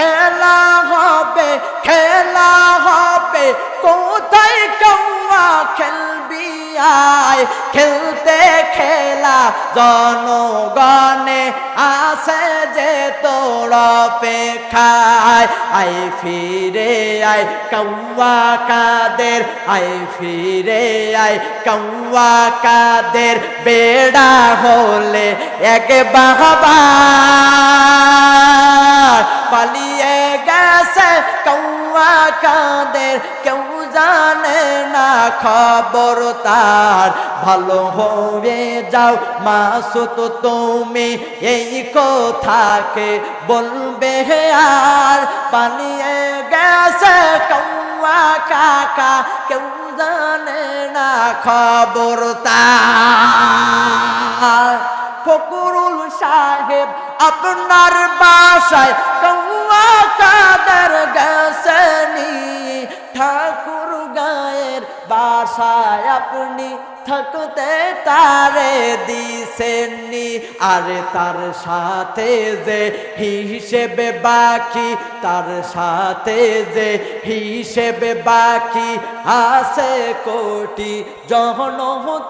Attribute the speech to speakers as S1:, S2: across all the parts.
S1: খেলা হবে খেলা হবে। কোথায় কৌয়া খেলবি আয়? খেলতে খেলা জনগণে আসে যে তোর অপেক্ষায়। আই ফিরে আয় কৌয়া কাদের আই ফিরে আয় কৌয়া কাদের। বেড়া হলে এক বাহবা। গেছে কৌয়া কাদের, কেউ জানে না খবর তার। ভালো হয়ে যাও মাসুত তুমি এই কথাকে বলবে আর। পালিয়ে গেছে কৌয়া কাকা, কেউ জানে না খবর তার। ফকরুল সাহেব আপনার বাসায় কৌয়া কাদের গেছেনি ঠাকুর গায়ের বাসায় আপনি থাকতে তারে দিছেননি। আর তার সাথে যে হিসেবে বাকি, তার সাথে যে হিসেবে বাকি আছে কোটি যখন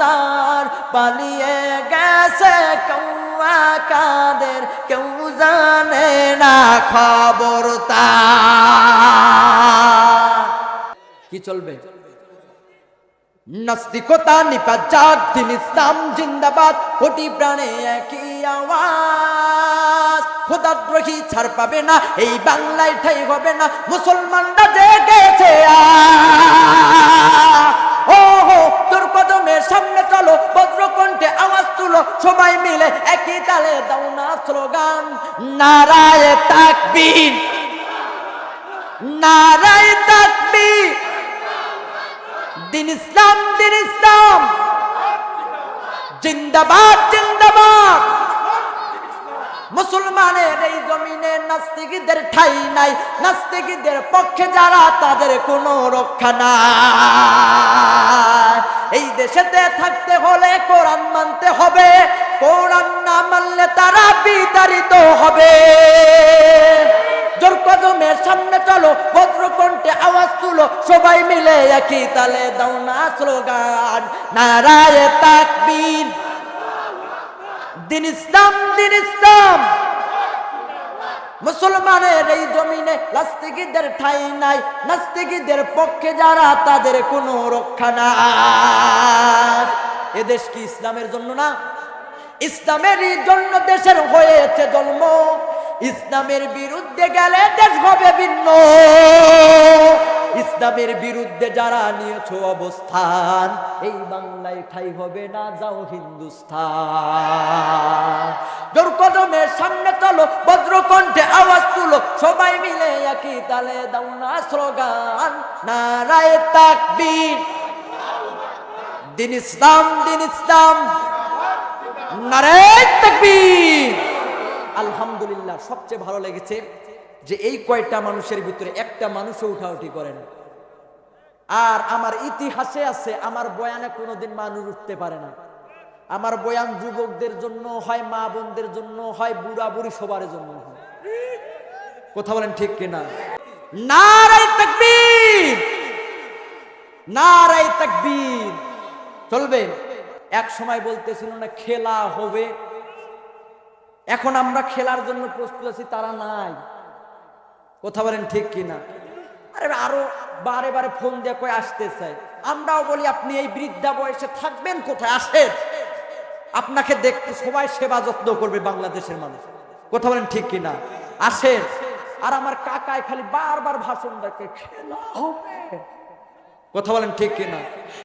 S1: তার পালিয়ে গেছে। কৌয়া কাদের কেউ জানে না খবর তার। চলবে। নাস্তিকতা যাক দিন ইসলাম জিন্দাবাদ, কোটি প্রাণে একই আওয়াজ। খোদাদ্রোহী ছাড় পাবে না, এই বাংলায় ঠাই হবে না, মুসলমানরা জেগেছে ও হো তোর কদমের সামনে চলো, বজ্রকণ্ঠে আওয়াজ তুলো, সবাই মিলে একই তালে দাও না স্লোগান। নারায় তাকবীর। নারায় দিন ইসলাম দিন ইসলাম। জিন্দাবাদ জিন্দাবাদ। মুসলমানের এই জমিনে নাস্তিকদের ঠাই নাই। নাস্তিকদের পক্ষে যারা, তাদের কোনো রক্ষা নাই। এই দেশেতে থাকতে হলে কোরআন মানতে হবে। কোরআন না মানলে তারা বিতাড়িত হবে। জোর কদমের সামনে চলো আওয়াজ তুলো সবাই মিলে একই তালে দাও না স্লোগান, নারায় তাকবীর। দিন ইসলাম দিন ইসলাম। মুসলমানের এই জমিনে নাস্তিকদের ঠাই নাই, নাস্তিকদের পক্ষে যারা, তাদের কোনো রক্ষা নাই। এদেশ কি ইসলামের জন্য না? ইসলামেরই জন্য দেশের হয়েছে জন্ম। ইসলামের বিরুদ্ধে গেলে দেশ হবে ভিন্ন। ইসলামের বিরুদ্ধে যারা নিয়েছো অবস্থান, এই বাংলায় ঠাই হবে না, যাও হিন্দুস্তান। জোর সামনে চলো বজ্রকণ্ঠে আওয়াজ তুলো, সবাই মিলে একই তালে দাও না স্লোগান, নারায় তাকবীর। দিন ইসলাম দিন ইসলাম, নারায় তাকবীর। আলহামদুলিল্লাহ, সবচেয়ে ভালো লেগেছে যে এই কয়টা মানুষের ভিতরে একটা মানুষও উঠাউঠি করেন। আর আমার ইতিহাসে আছে, আমার বয়ানে কোনোদিন মানুষ উঠতে পারে না। আমার বয়ান যুবকদের জন্য হয়, মা বোনদের জন্য হয়, বুড়া বুড়ি সবার জন্য কথা বলেন ঠিক কিনা? নারাই তাকবীর! নারাই তাকবীর! চলবে? এক সময় বলতেছিল না, খেলা হবে। এখন আমরা খেলার জন্য প্রস্তুত আছি, তারা নাই। কথা বলেন ঠিক কিনা? আরে আরও বারে বারে ফোন দিয়ে কয়ে আসতে চাই আমরাও বলি, আপনি এই বৃদ্ধা বয়সে থাকবেন কোথায়? আসেন। আপনাকে দেখতে সবাই সেবা যত্ন করবে বাংলাদেশের মানুষ। কথা বলেন ঠিক কিনা? আসেন। আর আমার কাকায় খালি বারবার ভাষণ দেখে হবে। কথা বলেন ঠিক কিনা?